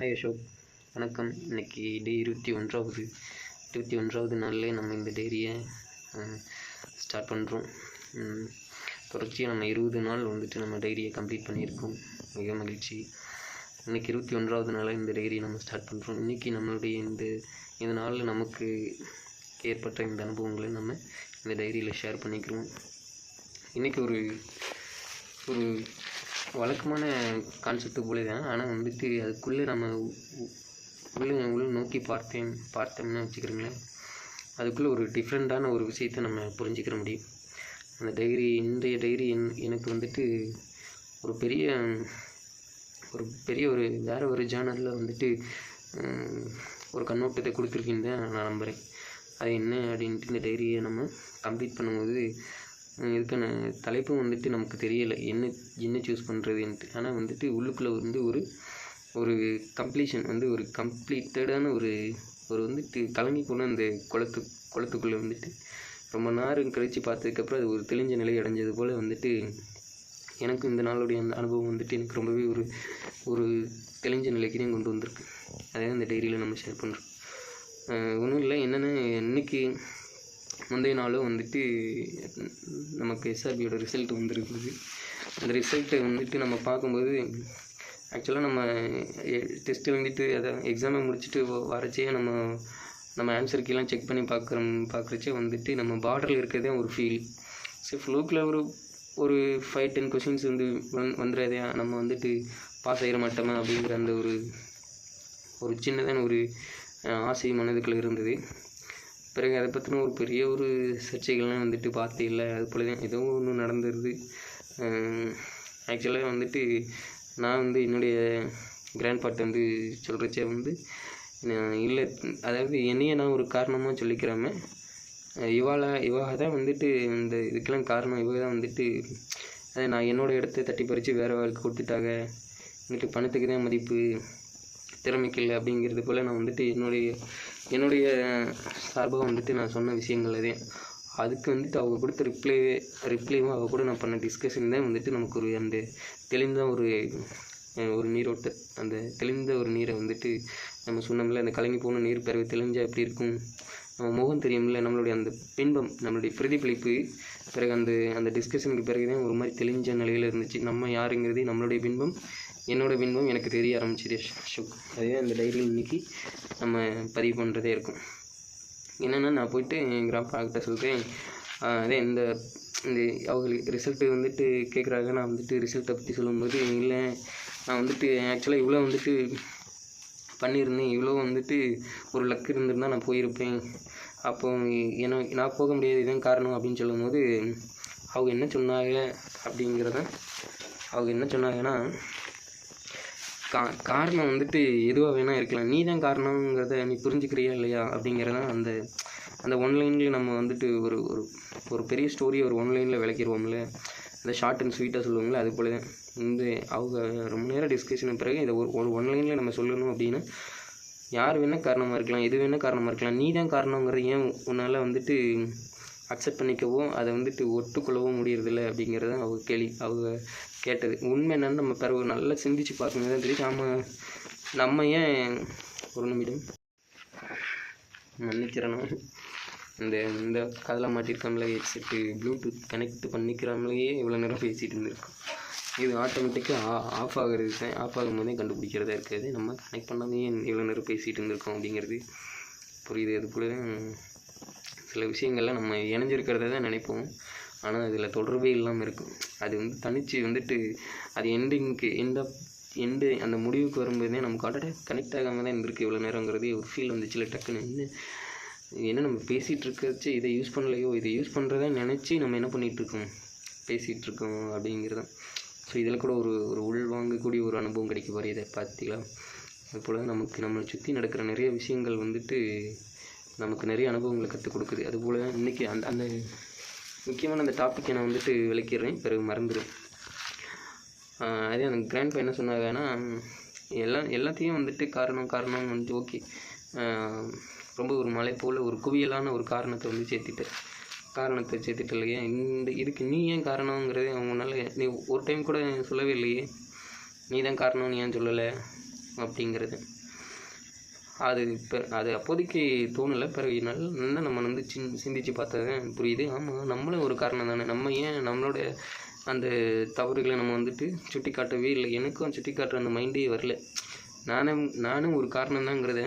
Hi Ashok வணக்கம். இன்றைக்கி டே இருபத்தி ஒன்றாவது. இருபத்தி ஒன்றாவது நாள்லேயே நம்ம இந்த டைரியை ஸ்டார்ட் பண்ணுறோம் தொடர்ச்சியாக நம்ம இருபது நாள் வந்துட்டு நம்ம டைரியை கம்ப்ளீட் பண்ணியிருக்கோம். மிக மகிழ்ச்சி. இன்னைக்கு இருபத்தி ஒன்றாவது நாளாக இந்த டைரியை நம்ம ஸ்டார்ட் பண்ணுறோம் இன்றைக்கி நம்மளுடைய இந்த இந்த நாளில் நமக்கு ஏற்பட்ட இந்த அனுபவங்களை நம்ம இந்த டைரியில் ஷேர் பண்ணிக்கிறோம். இன்றைக்கி ஒரு ஒரு வழக்கமான கான்செப்ட்டு போல தான் ஆனால் வந்துட்டு அதுக்குள்ளே நம்ம உள்ளே உள்ளே உள்ள நோக்கி பார்த்தேன் பார்த்தோம்னா வச்சுக்கிறோங்களேன். அதுக்குள்ளே ஒரு டிஃப்ரெண்ட்டான ஒரு விஷயத்தை நம்ம புரிஞ்சுக்கிற முடியும். அந்த டைரி இன்றைய டைரி என் எனக்கு வந்துட்டு ஒரு பெரிய ஒரு பெரிய ஒரு வேற ஒரு ஜேர்னலில் வந்துட்டு ஒரு கண்ணோட்டத்தை கொடுத்துருக்கீன்னு நான் நம்புகிறேன் அது என்ன அப்படின்ட்டு இந்த டைரியை நம்ம கம்ப்ளீட் பண்ணும்போது இதுக்கான தலைப்பும் வந்துட்டு நமக்கு தெரியலை. என்ன என்ன சூஸ் பண்ணுறதுன்ட்டு ஆனால் வந்துட்டு உள்ளுக்குள்ளே வந்து ஒரு ஒரு கம்ப்ளீஷன் வந்து ஒரு கம்ப்ளீட்டடான ஒரு ஒரு வந்துட்டு கலங்கி போன அந்த குளத்து குளத்துக்குள்ளே வந்துட்டு ரொம்ப நேரம் கழித்து பார்த்ததுக்கப்புறம் அது ஒரு தெளிஞ்ச நிலை அடைஞ்சது போல் வந்துட்டு எனக்கு இந்த நாளுடைய அந்த அனுபவம் வந்துட்டு எனக்கு ரொம்பவே ஒரு ஒரு தெளிஞ்ச நிலைக்கு தான் கொண்டு வந்திருக்கு. அதே இந்த டைரியில் நம்ம ஷேர் பண்ணுறோம் ஒன்றும் இல்லை. என்னென்னா இன்றைக்கி முந்தைய நாளும் வந்துட்டு நமக்கு எஸ்ஆர்பியோட ரிசல்ட் வந்திருக்குது. அந்த ரிசல்ட்டை வந்துட்டு நம்ம பார்க்கும்போது ஆக்சுவலாக நம்ம டெஸ்ட்டு வந்துட்டு அதை எக்ஸாமை முடிச்சுட்டு வரச்சே நம்ம நம்ம ஆன்சர் கீழே செக் பண்ணி பார்க்குறோம் பார்க்குறச்சே வந்துட்டு நம்ம பார்டரில் இருக்கிறதே ஒரு ஃபீல் ஸோ ஃப்ளோக்கில் ஒரு ஒரு ஃபைவ் டென் கொஷின்ஸ் வந்து வந் வந்துடாதே நம்ம வந்துட்டு பாஸ் ஆகிட மாட்டோமா அப்படிங்கிற அந்த ஒரு ஒரு சின்னதான ஒரு ஆசை மனதுக்குள்ளே இருந்தது. பிறகு அதை பற்றின ஒரு பெரிய ஒரு சர்ச்சைகள்லாம் வந்துட்டு பார்த்தே இல்லை. அது போல தான் ஏதோ ஒன்று நடந்துருது. ஆக்சுவலாக வந்துட்டு நான் வந்து என்னுடைய கிராண்ட் பாட் வந்து சொல்கிறச்சே வந்து நான் இல்லை அதாவது என்னையே நான் ஒரு காரணமாக சொல்லிக்கிறாம இவாளா இவாக தான் வந்துட்டு இந்த இதுக்கெல்லாம் காரணம். இவங்க தான் வந்துட்டு அதை நான் என்னோட இடத்த தட்டி பறித்து வேறு வாழ்க்கை கொடுத்துட்டாங்க. வந்துட்டு பணத்துக்கு தான் மதிப்பு. திறமைக்கில்லை அப்படிங்கிறது போல் நான் வந்துட்டு என்னுடைய என்னுடைய சார்பாக வந்துட்டு நான் சொன்ன விஷயங்கள் அதே. அதுக்கு வந்துட்டு அவங்க கொடுத்த ரிப்ளை ரிப்ளைவும் அவள் கூட நான் பண்ண டிஸ்கஷன் தான் வந்துட்டு நமக்கு ஒரு அந்த தெளிந்த ஒரு ஒரு நீரோட்ட அந்த தெளிந்த ஒரு நீரை வந்துட்டு நம்ம சொன்னோம்ல அந்த கலங்கி போன நீர் பிறகு தெளிஞ்சால் எப்படி இருக்கும்? நம்ம முகம் தெரியும்ல நம்மளுடைய அந்த பின்பம் நம்மளுடைய பிரதிபலிப்பு பிறகு அந்த அந்த டிஸ்கஷனுக்கு பிறகு தான் ஒரு மாதிரி தெளிஞ்ச நிலையில் இருந்துச்சு. நம்ம யாருங்கிறது நம்மளுடைய பின்பம் என்னோட பின்பம் எனக்கு தெரிய ஆரம்பிச்சிது அசோக். அதே அந்த டைரியில் இன்னைக்கு நம்ம பதிவு பண்ணுறதே இருக்கும். என்னென்னா நான் போயிட்டு என் கிராம சொல்கிறேன் அதே இந்த இந்த அவங்களுக்கு ரிசல்ட்டு வந்துட்டு கேட்குறாங்க நான் வந்துட்டு ரிசல்ட்டை பற்றி சொல்லும்போது இல்லை நான் வந்துட்டு ஆக்சுவலாக இவ்வளோ வந்துட்டு பண்ணியிருந்தேன். இவ்வளோ வந்துட்டு ஒரு லக் இருந்திருந்தால் நான் போயிருப்பேன். அப்போ என்ன நான் போக முடியாது. இதான் காரணம். அப்படின்னு சொல்லும்போது அவங்க என்ன சொன்னாங்க அப்படிங்கிறத அவங்க என்ன சொன்னாங்கன்னா கா காரணம் வந்துட்டு எதுவாக வேணால் இருக்கலாம். நீ தான் காரணங்கிறத நீ புரிஞ்சுக்கிறியா இல்லையா அப்படிங்கிறதான் அந்த அந்த ஒன்லைனில் நம்ம வந்துட்டு ஒரு ஒரு ஒரு பெரிய ஸ்டோரியை ஒரு ஒன்லைனில் விளக்கிடுவோம்ல அந்த ஷார்ட் அண்ட் ஸ்வீட்டாக சொல்லுவோம்ல அது போல தான் இந்த அவங்க ரொம்ப நேரம் டிஸ்கஷனுக்கு பிறகு இதை ஒரு ஒரு ஒன்லைனில் நம்ம சொல்லணும் அப்படின்னா யார் வேணால் காரணமாக இருக்கலாம் எது வேணால் காரணமாக இருக்கலாம். நீ தான் காரணங்கிறத ஏன் உன்னால் வந்துட்டு அக்செப்ட் பண்ணிக்கவோ அதை வந்துட்டு ஒட்டுக்கொள்ளவோ முடியறதில்ல அப்படிங்கிறத அவங்க கேள்வி அவங்க கேட்டது. உண்மை என்னன்னு நம்ம பிறகு நல்லா சிந்திச்சு பார்க்கும்போது தான் தெரியும் நாம நம்ம ஏன் ஒரு நிமிடம் மன்னிச்சிடணும் இந்த இந்த காதில் மாட்டிருக்காமலே ஹெட்செட்டு ப்ளூடூத் கனெக்ட் பண்ணிக்கிறாமலேயே இவ்வளோ நேரம் பேசிகிட்டு இருந்திருக்கோம். இது ஆட்டோமேட்டிக்காக ஆஃப் ஆகிறது தான். ஆஃப் ஆகும்போதே கண்டுபிடிக்கிறதா இருக்காது நம்ம கனெக்ட் பண்ணாமே இவ்வளோ நேரம் பேசிகிட்டு இருந்திருக்கோம் அப்படிங்கிறது புரியுது. அது போல சில விஷயங்கள்லாம் நம்ம இணைஞ்சிருக்கிறத தான் நினைப்போம். ஆனால் அதில் தொடர்பே இல்லாமல் இருக்கும். அது வந்து தனிச்சு வந்துட்டு அது எண்டிங்க்கு எண்ட் எண்டு அந்த முடிவுக்கு வரும்போதே நமக்கு ஆல்ரெடி கனெக்ட் ஆகாமல் தான் இருந்திருக்கு இவ்வளோ நேரங்கிறது. ஒரு ஃபீல் வந்துச்சுல டக்குன்னு. என்ன என்ன நம்ம பேசிகிட்டு இருக்கிறச்சு இதை யூஸ் பண்ணலையோ இதை யூஸ் பண்ணுறதா நினச்சி நம்ம என்ன பண்ணிகிட்டு இருக்கோம்? அப்படிங்கிறது ஸோ இதில் கூட ஒரு ஒரு உள்வாங்கக்கூடிய ஒரு அனுபவம் கிடைக்க பாரு இதை பார்த்தீங்களா? அதுபோல் நமக்கு நம்மளை சுற்றி நடக்கிற நிறைய விஷயங்கள் வந்துட்டு நமக்கு நிறைய அனுபவங்களை கற்றுக் கொடுக்குது. அதுபோல் இன்றைக்கி அந்த அந்த முக்கியமான அந்த டாப்பிக்கை நான் வந்துட்டு விளக்கிடுறேன். பிறகு மறந்துடும் அதே அந்த கிராண்ட் என்ன சொன்னாங்கன்னா எல்லா எல்லாத்தையும் வந்துட்டு காரணம் காரணம் வந்துட்டு ஓகே. ரொம்ப ஒரு மலை போல் ஒரு குவியலான ஒரு காரணத்தை வந்து சேர்த்திட்டேன். காரணத்தை சேர்த்துட்டு இல்லையா இந்த இதுக்கு நீ ஏன் காரணங்கிறதே அவங்களால நீ ஒரு டைம் கூட சொல்லவே இல்லையே. நீ தான் காரணம் நீ ஏன் சொல்லலை? அப்படிங்கிறது. அது இப்போ அது அப்போதைக்கு தோணலை. பிறகு நல்ல நல்லா நம்ம வந்து சின் சிந்திச்சு பார்த்ததான் புரியுது. ஆமாம் நம்மளும் ஒரு காரணம் தானே. நம்ம ஏன் நம்மளோட அந்த தவறுகளை நம்ம வந்துட்டு சுட்டி காட்டவே இல்லை? எனக்கும் சுட்டி காட்டுற அந்த மைண்டே வரல. நானும் நானும் ஒரு காரணம் தாங்கிறத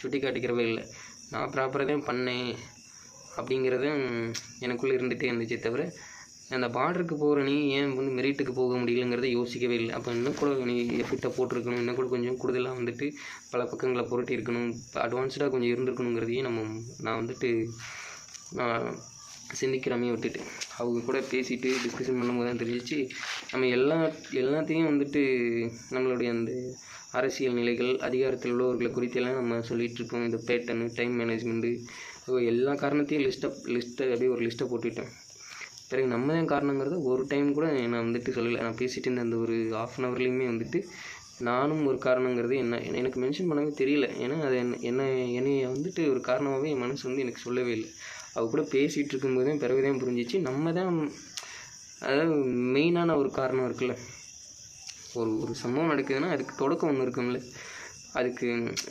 சுட்டி காட்டிக்கிறவே இல்லை. நான் ப்ராப்பராக தான் பண்ணேன் அப்படிங்கிறத எனக்குள்ளே இருந்துகிட்டே இருந்துச்சே தவிர அந்த பார்டருக்கு போகிற நீ ஏன் வந்து மெரிட்டுக்கு போக முடியலங்கிறத யோசிக்கவே இல்லை. அப்போ இன்னும் கூட நீ எஃபெக்டாக போட்டிருக்கணும். இன்னும் கூட கொஞ்சம் கூடுதலாக வந்துட்டு பல பக்கங்களை புரட்டி இருக்கணும். அட்வான்ஸ்டாக கொஞ்சம் இருந்திருக்கணுங்கிறதையும் நம்ம நான் வந்துட்டு நான் சிந்திக்கிறாமே விட்டுட்டு. அவங்க கூட பேசிட்டு டிஸ்கஷன் பண்ணும்போது தான் தெரிஞ்சிச்சு. நம்ம எல்லா எல்லாத்தையும் வந்துட்டு நம்மளுடைய அந்த அரசியல் நிலைகள் அதிகாரத்தில் உள்ளவர்களை குறித்தெல்லாம் நம்ம சொல்லிகிட்டு இருக்கோம் இந்த பேட்டர்னு டைம் மேனேஜ்மெண்ட்டு எல்லா காரணத்தையும் லிஸ்ட்டை லிஸ்ட்டை அப்படியே ஒரு லிஸ்ட்டை போட்டுவிட்டேன் பிறகு நம்ம தான் காரணங்கிறத ஒரு டைம் கூட நான் வந்துட்டு சொல்லலை. நான் பேசிட்டு இருந்த அந்த ஒரு ஆஃப் அன் ஹவர்லேயுமே வந்துட்டு நானும் ஒரு காரணங்கிறது என்ன எனக்கு மென்ஷன் பண்ணவே தெரியல. ஏன்னா அது என்ன என்ன என்னைய வந்துட்டு ஒரு காரணமாகவே என் மனசு வந்து எனக்கு சொல்லவே இல்லை. அவள் கூட பேசிகிட்டு இருக்கும்போது தான் பிறகு தான் புரிஞ்சிச்சு. நம்ம தான் அதாவது மெயினான ஒரு காரணம் இருக்குல்ல. ஒரு ஒரு சம்பவம் நடக்குதுன்னா அதுக்கு தொடக்கம் ஒன்று இருக்கும்ல. அதுக்கு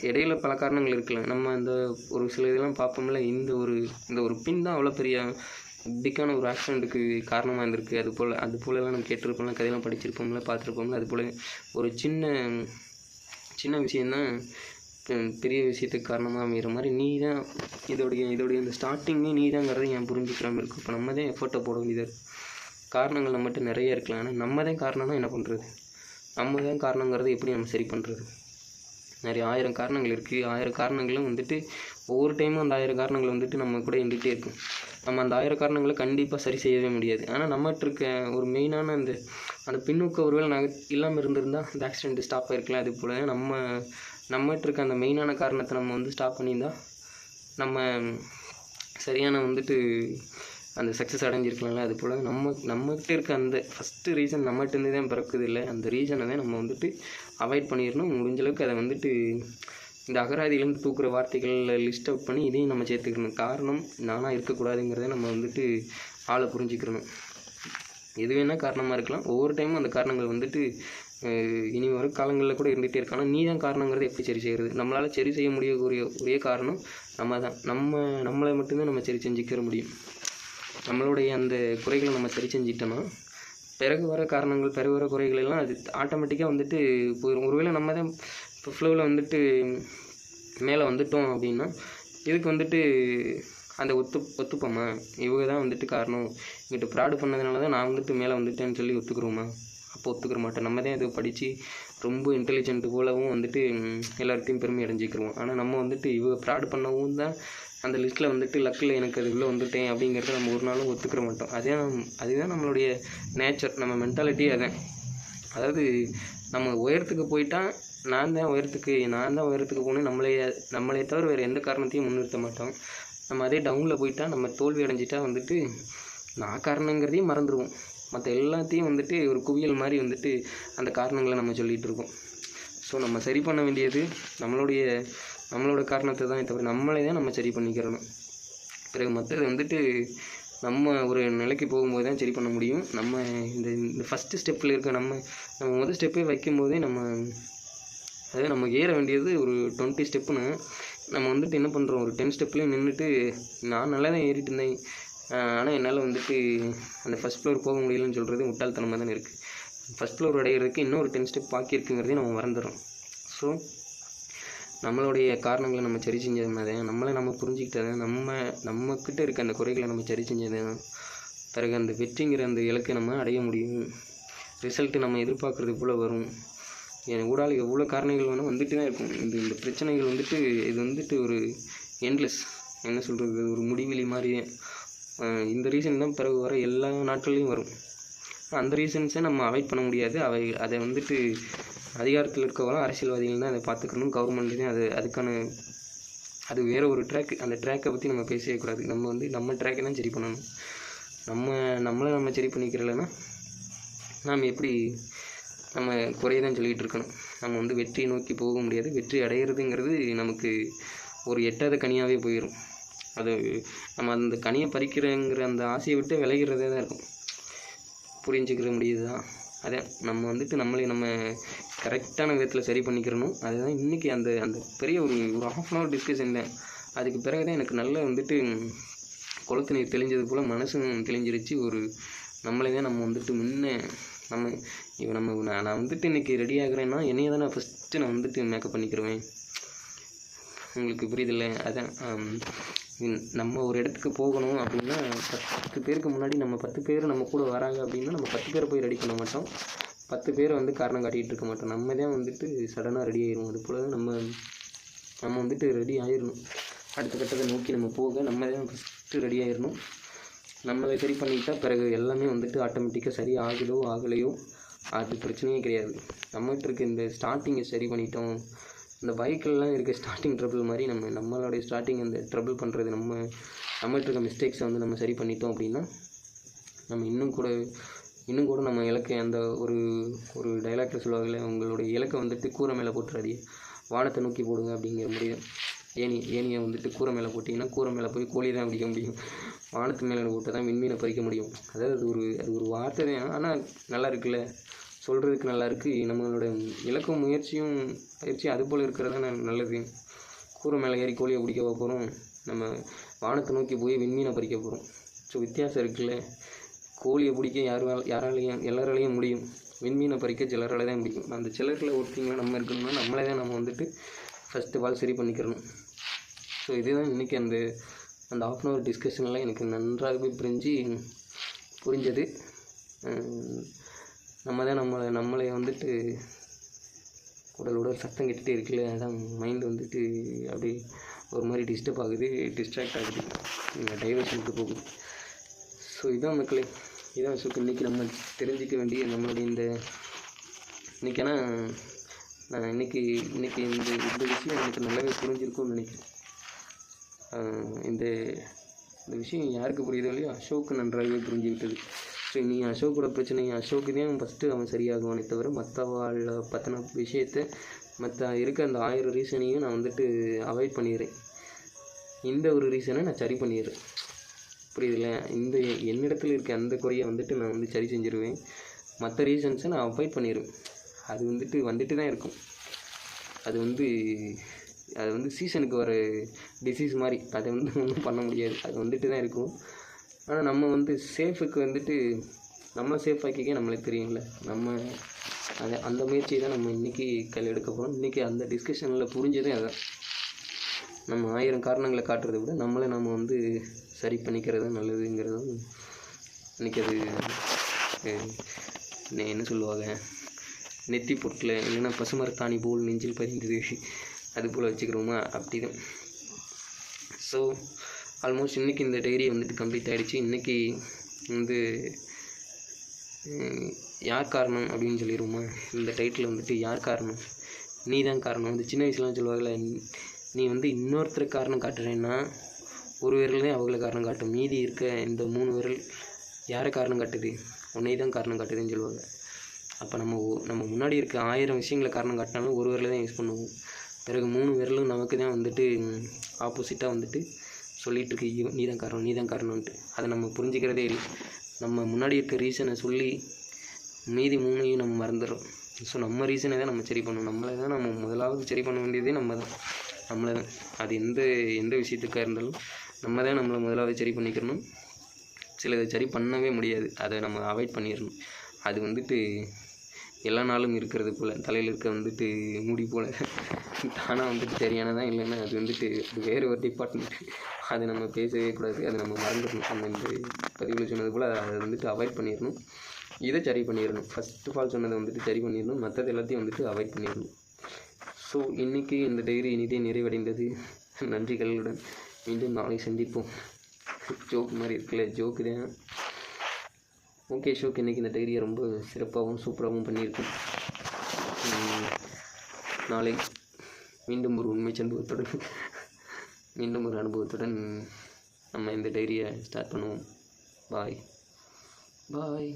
இடையில பல காரணங்கள் இருக்குல்ல. நம்ம அந்த ஒரு சில இதெல்லாம் பார்ப்போம்ல இந்த ஒரு இந்த ஒரு பின் தான் அவ்வளோ பெரிய பிக்கான ஒரு ஆக்சிடெண்ட்டுக்கு காரணமாக இருந்திருக்கு. அது போல் அது போலலாம் நம்ம கேட்டிருப்போம்ல கதையெல்லாம் படிச்சிருப்போம்ல பார்த்துருப்போம்ல அது போல் ஒரு சின்ன சின்ன விஷயந்தான் பெரிய விஷயத்துக்கு காரணமாக அமைகிற மாதிரி நீ தான் இதோடைய இதோடைய இந்த ஸ்டார்டிங்கே நீ தாங்கிறத என் புரிஞ்சுக்கிறாமல் இருக்கும் இப்போ நம்ம தான் எஃபர்ட்டை போட வேண்டியது இருக்கு. காரணங்கள் நம்மகிட்ட நிறைய இருக்கலாம். ஆனால் நம்ம தான் காரணம்னா என்ன பண்ணுறது நம்ம தான் காரணங்கிறத எப்படி நம்ம சரி பண்ணுறது நிறைய ஆயிரம் காரணங்கள் இருக்குது ஆயிரம் காரணங்களும் வந்துட்டு ஒவ்வொரு டைமும் அந்த ஆயிரம் காரணங்கள் வந்துட்டு நம்ம கூட இருந்துகிட்டே இருக்கும். நம்ம அந்த ஆயிரம் காரணங்களை கண்டிப்பாக சரி செய்யவே முடியாது. ஆனால் நம்மகிட்ட இருக்க ஒரு மெயினான அந்த அந்த பின்னோக்க ஒருவேளை நக இல்லாமல் இருந்திருந்தால் அந்த ஆக்சிடென்ட் ஸ்டாப் ஆகிருக்கலாம் அது போல். நம்ம நம்மகிட்ட இருக்க அந்த மெயினான காரணத்தை நம்ம வந்து ஸ்டாப் பண்ணியிருந்தால் நம்ம சரியான வந்துட்டு அந்த சக்ஸஸ் அடைஞ்சிருக்கலாம்ல அது போல். நம்ம நம்மகிட்ட இருக்க அந்த ஃபஸ்ட்டு ரீசன் நம்மகிட்டேருந்து தான் பிறக்குது இல்லை அந்த ரீசனை தான் நம்ம வந்துட்டு அவாய்ட் பண்ணிடணும் முடிஞ்சளவுக்கு அதை வந்துட்டு இந்த அகராதிகளும் தூக்குற வார்த்தைகளில் லிஸ்ட் அவுட் பண்ணி இதையும் நம்ம சேர்த்துக்கணும். காரணம் நானாக இருக்கக்கூடாதுங்கிறத நம்ம வந்துட்டு ஆளை புரிஞ்சுக்கிறணும். எது வேணால் காரணமாக இருக்கலாம். ஒவ்வொரு டைமும் அந்த காரணங்கள் வந்துட்டு இனி வரும் காலங்களில் கூட இருந்துகிட்டே இருக்காங்க நீ தான் காரணங்கிறத எப்படி சரி செய்கிறது நம்மளால் சரி செய்ய முடியக்கூடிய ஒரே காரணம் நம்ம தான் நம்ம நம்மளை மட்டும்தான் நம்ம சரி செஞ்சுக்கிற முடியும். நம்மளுடைய அந்த குறைகளை நம்ம சரி செஞ்சிட்டோம்னா பிறகு வர காரணங்கள் பிறகு வர குறைகள் எல்லாம் அது ஆட்டோமேட்டிக்காக வந்துட்டு போயிடும் ஒருவேளை நம்ம தான் இப்போ ஃப்ளோவில் வந்துட்டு மேலே வந்துட்டோம் அப்படின்னா இதுக்கு வந்துட்டு அந்த ஒத்து ஒத்துப்போம்மா இவங்க தான் வந்துட்டு காரணம். இங்கிட்ட ப்ராடு பண்ணதுனால தான் நான் வந்துட்டு மேலே வந்துட்டேன்னு சொல்லி ஒத்துக்கிறோமா? அப்போ ஒத்துக்கிற மாட்டேன். நம்ம தான் இது படித்து ரொம்ப இன்டெலிஜென்ட் போலவும் வந்துட்டு எல்லாத்தையும் பெருமை அடைஞ்சிக்கிறோம் ஆனால் நம்ம வந்துட்டு இவங்க ப்ராடு பண்ணவும் தான் அந்த லிஸ்ட்டில் வந்துட்டு லக்கில் எனக்கு அது உள்ளே வந்துட்டேன் அப்படிங்கிறத நம்ம ஒரு நாளும் ஒத்துக்கிற மாட்டோம். அதே அதுதான் நம்மளுடைய நேச்சர் நம்ம மென்டாலிட்டி அதான். அதாவது நம்ம உயரத்துக்கு போயிட்டால் நான் தான் உயரத்துக்கு நான் தான் உயரத்துக்கு போகணும் நம்மளே நம்மளே தவிர வேறு எந்த காரணத்தையும் முன்னிறுத்த மாட்டோம். நம்ம அதே டவுனில் போயிட்டால் நம்ம தோல்வி அடைஞ்சிட்டா வந்துட்டு நான் காரணங்கிறதையும் மறந்துடுவோம் மற்ற எல்லாத்தையும் வந்துட்டு ஒரு குவியல் மாதிரி வந்துட்டு அந்த காரணங்களை நம்ம சொல்லிகிட்டு இருக்கோம். ஸோ நம்ம சரி பண்ண வேண்டியது நம்மளுடைய நம்மளோட காரணத்தை தான் தவிர நம்மளே தான் நம்ம சரி பண்ணிக்கிறணும். பிறகு மற்றது வந்துட்டு நம்ம ஒரு நிலைக்கு போகும்போது தான் சரி பண்ண முடியும். நம்ம இந்த இந்த ஃபஸ்ட்டு ஸ்டெப்பில் இருக்க நம்ம நம்ம முதல் ஸ்டெப்பே வைக்கும்போதே நம்ம அதாவது நம்ம ஏற வேண்டியது ஒரு டுவெண்ட்டி ஸ்டெப்புன்னு நம்ம வந்துட்டு என்ன பண்ணுறோம் ஒரு டென் ஸ்டெப்லேயே நின்றுட்டு நான் நல்லா தான் ஏறிட்டு இருந்தேன். ஆனால் என்னால் வந்துட்டு அந்த ஃபஸ்ட் ஃப்ளோர் போக முடியலன்னு சொல்கிறது முட்டாள்தனமாக தான் இருக்குது ஃபஸ்ட் ஃப்ளோர் அடைகிறதுக்கு இன்னொரு டென் ஸ்டெப் பாக்கி இருக்குங்கிறதையும் நம்ம மறந்துடுறோம். ஸோ நம்மளுடைய காரணங்களை நம்ம சரி செஞ்சதுனால நம்மளை நம்ம புரிஞ்சுக்கிட்டது நம்ம நம்மக்கிட்ட இருக்க அந்த குறைகளை நம்ம சரி செஞ்சது பிறகு அந்த வெற்றிங்கிற அந்த இலக்கை நம்ம அடைய முடியும். ரிசல்ட்டு நம்ம எதிர்பார்க்குறது போல் வரும். என் ஊடால எவ்வளோ காரணங்கள் வேணால் வந்துட்டு தான் இருக்கும். இந்த இந்த பிரச்சனைகள் வந்துட்டு இது வந்துட்டு ஒரு எண்ட்லெஸ் என்ன சொல்கிறது ஒரு முடிவெளி மாதிரி. இந்த ரீசன் தான் பிறகு வர எல்லா நாட்கள்லையும் வரும். அந்த ரீசன்ஸை நம்ம அவாய்ட் பண்ண முடியாது. அவை அதை வந்துட்டு அதிகாரத்தில் இருக்கவங்களும் அரசியல்வாதிகள் தான் அதை பார்த்துக்கணும். கவர்மெண்ட் தான் அது அதுக்கான அது வேற ஒரு ட்ராக் அந்த ட்ராக்கை பற்றி நம்ம பேசவே கூடாது. நம்ம வந்து நம்ம ட்ராக்கை தான் சரி பண்ணணும். நம்ம நம்மளை நம்ம சரி பண்ணிக்கிறலன்னா நாம் எப்படி நம்ம குறைய தான் சொல்லிகிட்டு இருக்கணும். நம்ம வந்து வெற்றியை நோக்கி போக முடியாது. வெற்றி அடைகிறதுங்கிறது நமக்கு ஒரு எட்டாத கனியாகவே போயிடும் அது நம்ம அந்த கனியை பறிக்கிறங்கிற அந்த ஆசையை விட்டு விளைகிறதே தான் இருக்கும். புரிஞ்சுக்கிற முடியுதா? அதான் நம்ம வந்துட்டு நம்மளே நம்ம கரெக்டான விதத்தில் சரி பண்ணிக்கிறணும். அதுதான் இன்றைக்கி அந்த அந்த பெரிய ஒரு ஒரு ஹாஃப் அன் ஹவர் டிஸ்கஷன் தான். அதுக்கு பிறகு தான் எனக்கு நல்லா வந்துட்டு குளத்து நீர் தெளிஞ்சது போல் மனசும் தெளிஞ்சிருச்சு. ஒரு நம்மளே தான் நம்ம வந்துட்டு முன்ன நம்ம இப்போ நம்ம நான் நான் வந்துட்டு இன்றைக்கி ரெடி ஆகுறேன்னா என்னைய தான் நான் ஃபஸ்ட்டு நான் வந்துட்டு மேக்கப் பண்ணிக்கிடுவேன் உங்களுக்கு புரியுதில்ல? அதான் நம்ம ஒரு இடத்துக்கு போகணும் அப்படின்னா பத்து பேருக்கு முன்னாடி நம்ம பத்து பேர் நம்ம கூட வராங்க அப்படின்னா நம்ம பத்து பேரை போய் ரெடி பண்ண மாட்டோம். பத்து பேரை வந்து காரணம் காட்டிகிட்டு இருக்க மாட்டோம். நம்ம தான் வந்துட்டு சடனாக ரெடி ஆயிடுவோம் அது போல் நம்ம நம்ம வந்துட்டு ரெடி ஆயிடணும் அடுத்த கட்டத்தை நோக்கி நம்ம போக நம்ம தான் ஃபஸ்ட்டு ரெடி ஆயிடணும் நம்மளை சரி பண்ணிக்கிட்டா பிறகு எல்லாமே வந்துட்டு ஆட்டோமேட்டிக்காக சரி ஆகுதோ ஆகலையோ அது பிரச்சனையே கிடையாது. நம்மகிட்ட இருக்க இந்த ஸ்டார்டிங்கை சரி பண்ணிட்டோம். இந்த பைக்கெல்லாம் இருக்க ஸ்டார்டிங் ட்ரபிள் மாதிரி நம்ம நம்மளுடைய ஸ்டார்டிங் இந்த ட்ரபிள் பண்ணுறது நம்ம நம்மகிட்ட இருக்க மிஸ்டேக்ஸை வந்து நம்ம சரி பண்ணிட்டோம் அப்படின்னா நம்ம இன்னும் கூட இன்னும் கூட நம்ம இலக்கை அந்த ஒரு ஒரு டைலாக்ல சொல்லுவாங்கல்ல உங்களுடைய இலக்கை வந்துட்டு கூரை மேலே போட்டுறாதீங்க. வானத்தை நோக்கி போடுங்க அப்படிங்கிற முடியும் ஏணி ஏணியை வந்துட்டு கூரை மேலே போட்டிங்கன்னா கூரை மேலே போய் கோழி தான் பிடிக்க முடியும். வானத்து மேலே போட்டால் தான் விண்மீனை பறிக்க முடியும். அதாவது அது ஒரு அது ஒரு வார்த்தை தான். ஆனால் நல்லா இருக்குல்ல? சொல்கிறதுக்கு நல்லா இருக்குது நம்மளோட இலக்கும் முயற்சியும் பயிற்சியும் அதுபோல் இருக்கிறது தான் நல்லது. கூரை மேலே ஏறி கோழியை பிடிக்க போகிறோம் நம்ம வானத்தை நோக்கி போய் விண்மீனை பறிக்க போகிறோம் ஸோ வித்தியாசம் இருக்குல்ல? கோழியை பிடிக்க யார் யாராலையும் எல்லாராலையும் முடியும். விண்மீனை பறிக்க சிலரால் தான் முடியும். அந்த சிலரில் ஒருத்தங்கள நம்ம இருக்கணும்னா நம்மளே தான் நம்ம வந்துட்டு ஃபஸ்ட்டு வால் சரி பண்ணிக்கிறணும். ஸோ இதுதான் இன்றைக்கி அந்த அந்த ஆஃப் அன் ஹவர் டிஸ்கஷன்லாம் எனக்கு நன்றாகவே புரிஞ்சு புரிஞ்சது. நம்ம தான் நம்மளை நம்மளை வந்துட்டு உடல் உடல் சத்தம் கட்டிகிட்டே இருக்குல்ல அதான் மைண்ட் வந்துட்டு அப்படி ஒரு மாதிரி டிஸ்டர்ப் ஆகுது டிஸ்ட்ராக்ட் ஆகுது. டைவர்ஷனுக்கு போகுது ஸோ இதான் மக்களே இதான் ஸோ இன்றைக்கி நம்ம தெரிஞ்சிக்க வேண்டிய நம்மளுடைய இந்த இன்றைக்கி ஆனால் இன்றைக்கி இன்றைக்கி இந்த இந்த விஷயம் எனக்கு நல்லாவே புரிஞ்சிருக்கும்னு நினைக்கிறேன். இந்த இந்த விஷயம் யாருக்கு புரியுதோ இல்லையோ அசோக்கு நன்றாகவே புரிஞ்சுக்கிட்டது ஸோ நீ அசோக்கோட பிரச்சனை அசோக்கு தான் ஃபஸ்ட்டு அவன் சரியாகுவானே தவிர மற்றவாள பற்றின விஷயத்தை மற்ற இருக்க அந்த ஆயிரம் ரீசனையும் நான் வந்துட்டு அவாய்ட் பண்ணிடுறேன். இந்த ஒரு ரீசனை நான் சரி பண்ணிடுறேன். புரியுதுல இந்த என்னிடத்துல இருக்க அந்த குறையை வந்துட்டு நான் வந்து சரி செஞ்சிருவேன். மற்ற ரீசன்ஸை நான் அவாய்ட் பண்ணிடுவேன். அது வந்துட்டு வந்துட்டு தான் இருக்கும். அது வந்து அது வந்து சீசனுக்கு வர டிசீஸ் மாதிரி. அதை வந்து ஒன்றும் பண்ண முடியாது. அது வந்துட்டு தான் இருக்கும். ஆனால் நம்ம வந்து சேஃபுக்கு வந்துட்டு நம்மளை சேஃப் ஆக்கிக்க நம்மளே தெரியும்ல. நம்ம அதை அந்த முயற்சியை தான் நம்ம இன்றைக்கி கையில் எடுக்க போகிறோம் இன்றைக்கி அந்த டிஸ்கஷனில் புரிஞ்சதே அதான். நம்ம ஆயிரம் காரணங்களை காட்டுறதை விட நம்மளை நம்ம வந்து சரி பண்ணிக்கிறது நல்லதுங்கிறதும் இன்றைக்கி அது என்ன சொல்லுவாங்க? நெத்தி பொட்டில் இல்லைன்னா பசுமரத்தாணி போல் நெஞ்சில் பதிந்தது. அது போல் வச்சுக்கிறோமா? அப்படி தான் ஸோ ஆல்மோஸ்ட் இன்றைக்கி இந்த டைரி வந்துட்டு கம்ப்ளீட் ஆகிடுச்சு இன்றைக்கி வந்து யார் காரணம் அப்படின்னு சொல்லிடுவோமா? இந்த டைட்டில் வந்துட்டு யார் காரணம்? நீ தான் காரணம். வந்து சின்ன வயசுலாம் சொல்லுவாங்கல்ல நீ வந்து இன்னொருத்தர் காரணம் காட்டுறேன்னா ஒரு விரலே அவங்கள காரணம் காட்டும். மீதி இருக்க இந்த மூணு விரல் யாரை காரணம் காட்டுது? உன்னை தான் காரணம் காட்டுதுன்னு சொல்லுவாங்க. அப்போ நம்ம நம்ம முன்னாடி இருக்க ஆயிரம் விஷயங்களை காரணம் காட்டினாலும் ஒரு விரலை தான் யூஸ் பண்ணுவோம். பிறகு மூணு விரலும் நமக்கு தான் வந்துட்டு ஆப்போசிட்டாக வந்துட்டு சொல்லிகிட்டு இருக்கு. ஐயோ நீ தான் காரணம் நீ தான் காரணம்ன்ட்டு. அதை நம்ம புரிஞ்சுக்கிறதே இல்லை. நம்ம முன்னாடி இருக்க ரீசனை சொல்லி மீதி மூணையும் நம்ம மறந்துடுறோம். ஸோ நம்ம ரீசனை தான் நம்ம சரி பண்ணணும். நம்மளை தான் நம்ம முதலாவது சரி பண்ண வேண்டியதே நம்ம தான். நம்மளை தான். அது எந்த எந்த விஷயத்துக்காக இருந்தாலும் நம்ம தான் நம்மளை முதலாவது சரி பண்ணிக்கிறணும் சிலது சரி பண்ணவே முடியாது. அதை நம்ம அவாய்ட் பண்ணிடணும். அது வந்துட்டு எல்லா நாளும் இருக்கிறது போல். தலையில் இருக்க வந்துட்டு முடி போல். தானாக வந்துட்டு சரியானதான் இல்லைன்னா அது வந்துட்டு வேறு ஒரு டிபார்ட்மெண்ட் அதை நம்ம பேசவே கூடாது. அதை நம்ம மறந்துடணும். அந்த பதிவில் சொன்னது போல் அதை வந்துட்டு அவாய்ட் பண்ணிடணும். இதை சரி பண்ணிடணும். ஃபஸ்ட் ஆஃப் ஆல் சொன்னதை வந்துட்டு சரி பண்ணிடணும். மற்றது எல்லாத்தையும் வந்துட்டு அவாய்ட் பண்ணிடணும். ஸோ இன்றைக்கி இந்த டைரி இனிதே நிறைவடைந்தது. நன்றிகளுடன் மீண்டும் நாளை சந்திப்போம். ஜோக் மாதிரி இருக்குல்ல. ஜோக்கு தான். ஓகே ஷோக்கு இன்றைக்கி இந்த டைரியை ரொம்ப சிறப்பாகவும் சூப்பராகவும் பண்ணியிருக்கேன் நாளை மீண்டும் ஒரு உண்மை சம்பவத்துடன் மீண்டும் ஒரு அனுபவத்துடன் நம்ம இந்த டைரியை ஸ்டார்ட் பண்ணுவோம். பாய் பாய்